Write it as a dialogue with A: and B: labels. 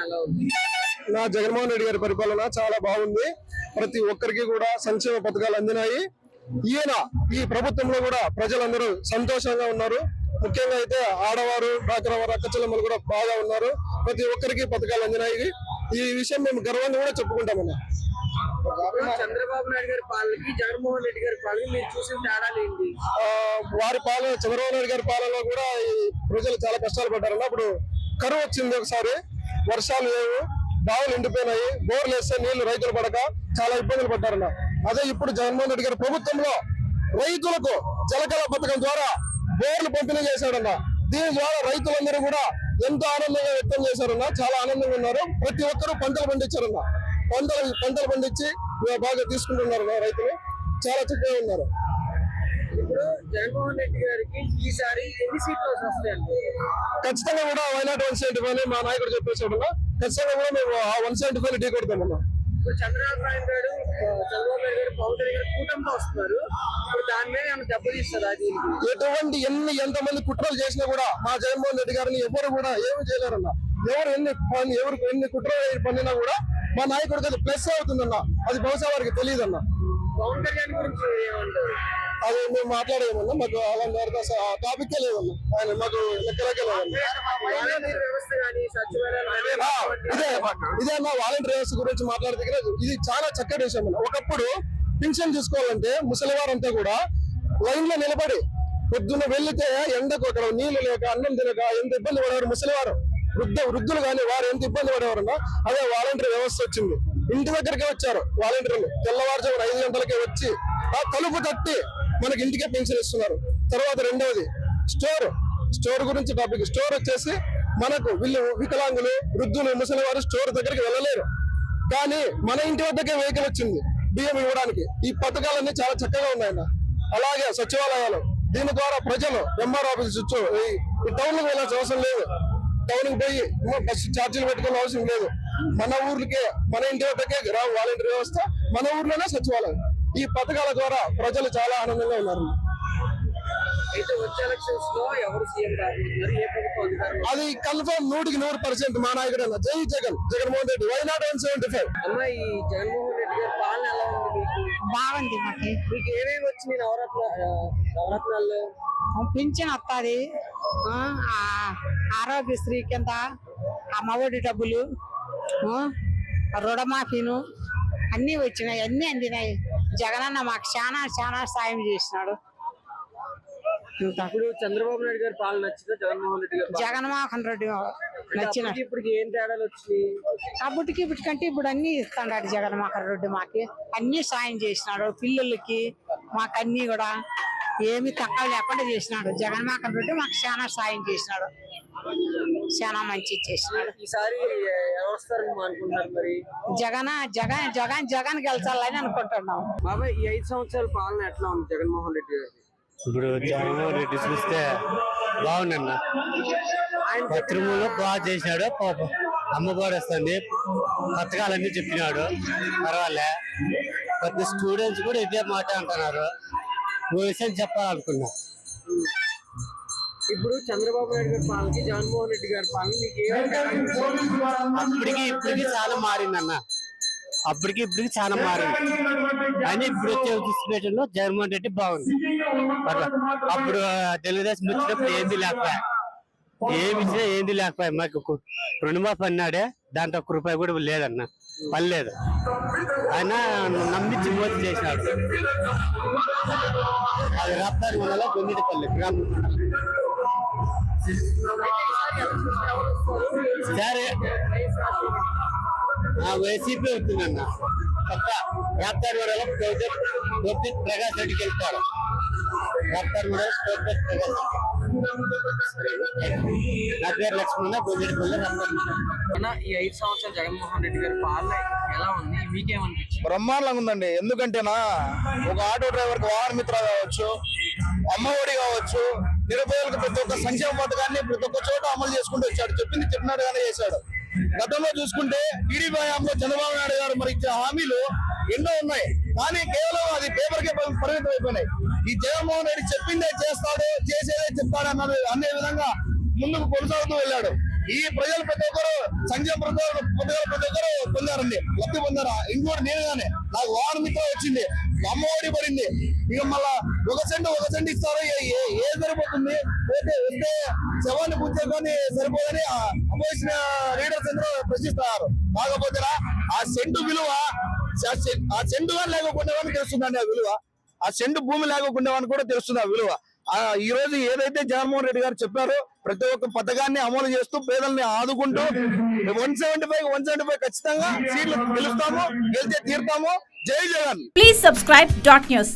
A: ఎలా ఉంది.
B: నా జగన్మోహన్ రెడ్డి గారి పరిపాలన చాలా బాగుంది. ప్రతి ఒక్కరికి కూడా సంక్షేమ పథకాలు అందినాయి. ఈయన ఈ ప్రభుత్వంలో కూడా ప్రజలందరూ సంతోషంగా ఉన్నారు. ముఖ్యంగా అయితే ఆడవారు డాక్టర్ వారు అక్కచెల్లెమ్మలు కూడా బాగా ఉన్నారు. ప్రతి ఒక్కరికి పథకాలు అందినాయి. ఈ విషయం మేము గర్వంగా కూడా చెప్పుకుంటామన్నా
A: చంద్రబాబు నాయుడు గారి పాలనకి జగన్మోహన్ రెడ్డి గారి పాలనకి మీరు చూసిన తేడాలు ఏంటి?
B: ఆ, వారి పాలన చంద్రబాబు నాయుడు గారి పాలనలో కూడా ఈ ప్రజలు చాలా కష్టాలు పడ్డారన్న. అప్పుడు కరువు వచ్చింది ఒకసారి. వర్షాలు లేవు బావులు ఎండిపోయినాయి బోర్లు వేస్తే నీళ్ళు రైతులు పడక చాలా ఇబ్బందులు పడ్డారన్న. అదే ఇప్పుడు జగన్మోహన్ రెడ్డి గారి ప్రభుత్వంలో రైతులకు జలకళ పథకం ద్వారా బోర్లు పంపిణీ చేశాడన్న. దీని ద్వారా రైతులందరూ కూడా ఎంతో ఆనందంగా వ్యక్తం చేశారన్న చాలా ఆనందంగా ఉన్నారు. ప్రతి ఒక్కరూ పంటలు పండించారన్న. పంటలు పంటలు పండించి బాగా తీసుకుంటున్నారు రైతులు. చాలా చక్కగా ఉన్నారు.
A: జగన్మోహన్ రెడ్డి గారికి ఈసారి ఎన్ని సీట్లు వస్తాయండి?
B: ఖచ్చితంగా కూడా వైనాట్ వన్ సెవెంటీ ఫైవ్ మా నాయకుడు చెప్పేసాడు ఖచ్చితంగా కూడా మేము ఆ వన్ సెవెంటీ ఫైవ్ ఢీ కొడతామన్నా
A: ఇప్పుడు చంద్రబాబు నాయుడు గారు చంద్రబాబు నాయుడు గారు పవన్ గారు కూటమితో వస్తున్నారు. ఇప్పుడు దాని మీద ఏమైనా దెబ్బతీస్తారా
B: ఎటువంటి ఎన్ని ఎంతమంది కుట్రలు చేసినా కూడా మా జగన్మోహన్ రెడ్డి గారిని ఎవరు కూడా ఏమి చేయలేరన్న ఎవరు ఎన్ని పని ఎవరు ఎన్ని కుట్రలు పనినా కూడా మా నాయకుడికి అది ప్లస్ అవుతుందన్న. అది బహుశా వారికి తెలియదన్న.
A: పవన్ కళ్యాణ్ గురించి ఏమంటారు?
B: అది మేము మాట్లాడేమన్నా మాకు అలాంటి టాపిక్ లేదన్న ఆయన మాకు లెక్కలకే ఇదే ఇదే అన్న వాలంటీర్ వ్యవస్థ గురించి మాట్లాడితే ఇది చాలా చక్కటి విషయం అన్న ఒకప్పుడు పింఛన్ తీసుకోవాలంటే ముసలివారంతా కూడా లైన్లో నిలబడి పొద్దున్న వెళ్ళితే ఎండకు అక్కడ నీళ్ళు లేక అన్నం తినక ఎంత ఇబ్బంది పడేవారు ముసలివారు? వృద్ధ వృద్ధులు కానీ వారు ఎంత ఇబ్బంది పడేవారన్నా అదే వాలంటీర్ వ్యవస్థ వచ్చింది. ఇంటి దగ్గరికే వచ్చారు వాలంటీర్లు తెల్లవారుజామున ఐదు గంటలకే వచ్చి ఆ తలుపు తట్టి మనకి ఇంటికే పెన్షన్ ఇస్తున్నారు. తర్వాత రెండవది స్టోర్. స్టోర్ గురించి టాపిక్ స్టోర్ వచ్చేసి మనకు వీళ్ళు వికలాంగులు వృద్ధులు ముసలి వారు స్టోర్ దగ్గరికి వెళ్ళలేరు. కానీ మన ఇంటి వద్దకే వెహికల్ వచ్చింది బియ్యం ఇవ్వడానికి. ఈ పథకాలన్నీ చాలా చక్కగా ఉన్నాయన్న. అలాగే సచివాలయాలు. దీని ద్వారా ప్రజలు ఎంఆర్ ఆఫీస్ చుట్టూ ఈ- టౌన్కి వెళ్ళాల్సిన అవసరం లేదు. టౌన్కి పోయి బస్సు ఛార్జీలు పెట్టుకునే అవసరం లేదు. మన ఊర్లకే మన ఇంటి వద్దకే గ్రామ వాలంటీర్ వ్యవస్థ. మన ఊర్లోనే సచివాలయం. ఈ పథకాల ద్వారా ప్రజలు చాలా ఆనందంగా ఉన్నారు. అది కన్ఫర్మ్ నూటికి నూరు పర్సెంట్ మా నాయకుడు అన్న జై Jagan Jaganmohan Reddy. Why not one seventy five
A: అమ్మా ఈ జగన్మోహన్ రెడ్డి గారి పాలన ఎలా ఉంది మీకు?
C: బాగుంది మాకి.
A: మీకు ఏమేమి నవరత్న ఆ, నవరత్నాల్లో?
C: పింఛన్ వస్తుంది. ఆరోగ్యశ్రీ కింద అమ్మఒడి డబ్బులు ఆ, రుణమాఫీను అన్నీ వచ్చినాయి అన్నీ అందినాయి. జగనన్న మాకు చాలా చాలా సాయం చేసినాడు.
A: ఇప్పుడు చంద్రబాబు నాయుడు గారి పాలన నచ్చిందా? జగన్మోహన్ రెడ్డి గారి పాలన?
C: జగన్మోహన్ రెడ్డి నచ్చిన.
A: ఏం తేడాలు వచ్చినాయి?
C: అప్పటికి ఇప్పటికంటే ఇప్పుడు అన్ని ఇస్తున్నాడు జగన్మోహన్ రెడ్డి మాకి. అన్ని సాయం చేసినాడు పిల్లలకి మాకు అన్ని కూడా. ఏమి తక్కువ లేకుండా చేసినాడు. జగన్మోహన్ రెడ్డి మాకు చాలా సాయం చేసినాడు. చాలా మంచి చేసినాడు.
A: ఈసారి ఎవరు వస్తారని అనుకుంటున్నారు మరి?
C: జగన్ జగన్ జగన్ జగన్ గెలిచాలని అనుకుంటున్నాం.
A: బాబాయ్ ఈ ఐదు సంవత్సరాల పాలన ఎట్లా ఉంది జగన్మోహన్ రెడ్డి గారి?
D: ఇప్పుడు జగన్మోహన్ రెడ్డి చూస్తే బాగుందన్న.
A: ఆయన
D: పత్రిమూలు బాగా చేసినాడు పాపం అమ్మఒడి వస్తుంది పథకాలన్నీ చెప్పినాడు. పర్వాలే. ప్రతి స్టూడెంట్స్ కూడా ఇదే మాట అంటున్నారు. ఓ విషయం చెప్పాలనుకున్నా.
A: ఇప్పుడు చంద్రబాబు నాయుడు గారి పాలనకి జగన్మోహన్ రెడ్డి గారి పాలన మీకు?
D: అప్పటికి ఇప్పటికి చాలా మారిందన్న అప్పటికి ఇప్పటికి చాలా మారింది. కానీ ఇప్పుడు వచ్చే జగన్మోహన్ రెడ్డి బాగుంది. పర్లే. అప్పుడు తెలుగుదేశం వచ్చినప్పుడు ఏంది లేకపోయా ఏమి ఇచ్చినా ఏంది లేకపోయా మాకు ఒక రుణమాఫీ అన్నాడే దాంట్లో ఒక్క రూపాయి కూడా లేదన్న. పని లేదు ఆయన నమ్మించి మోసం చేసినాడు అది రాప్తారు వల్ల గొందిటిపల్లి గ్రామం. సరే. ఆ వైసీపీ అవుతుందన్న పక్క రాప్తారు వల్ల ప్రకాష్ రెడ్డికి వెళ్తారు రాప్తారు కూడా ప్రకాష్. నా పేరు లక్ష్మణ గొందిటిపల్లి రాప్తారు
A: అన్న ఈ ఐదు సంవత్సరాలు జగన్మోహన్ రెడ్డి గారి పాలన ఎలా ఉంది? మీకేమనిపించింది?
B: బ్రహ్మాండంగా ఉందండి. ఎందుకంటేనా ఒక ఆటో డ్రైవర్కి వాహన మిత్ర కావచ్చు అమ్మఒడి కావచ్చు నిరుపేదలకు ప్రతి ఒక్క సంక్షేమ పథకాన్ని ప్రతి ఒక్క చోట అమలు చేసుకుంటూ వచ్చాడు. చెప్పింది చెప్పినట్టుగానే చేశాడు. గతంలో చూసుకుంటే టీడీపీ హయాంలో చంద్రబాబు నాయుడు గారు మరి ఇచ్చే హామీలు ఎన్నో ఉన్నాయి. కానీ కేవలం అది పేపర్ కే పరిమితం అయిపోయినాయి ఈ జగన్మోహన్ రెడ్డి చెప్పిందే చేస్తాడు చేసేదే చెప్తాడు అన్నది అనే విధంగా ముందుకు కొనసాగుతూ వెళ్ళాడు.
E: ఈ ప్రజలు ప్రతి ఒక్కరు సంఘం పథకాలు పథకాలు ప్రతి ఒక్కరు పొందారండి. లబ్ధి పొందారా? ఇంకోటి నేనుగానే నాకు వాహన మిత్ర వచ్చింది. అమ్మఒడి పడింది. ఇక మళ్ళా ఒక సెంట్ ఒక సెంట్ ఇస్తారు. ఏ- సరిపోతుంది? పోతే వస్తే శవాన్ని పూజకొని సరిపోదని అపోజిషన్ లీడర్స్ అందరూ ప్రశ్నిస్తారు కాకపోతే ఆ సెంటు విలువ ఆ సెంటు కానీ లేకుండా తెలుస్తుందండి ఆ విలువ? ఆ సెంటు భూమి లేకుండా వాడికి కూడా తెలుస్తుంది ఆ విలువ? ఈ రోజు ఏదైతే జగన్మోహన్ రెడ్డి గారు చెప్పారో ప్రతి ఒక్క పథకాన్ని అమలు చేస్తూ పేదల్ని ఆదుకుంటూ one seventy five one seventy five ఖచ్చితంగా సీట్లు గెలుస్తాము గెలిచే తీరుతాము. జై Jagan.
F: Please subscribe dot news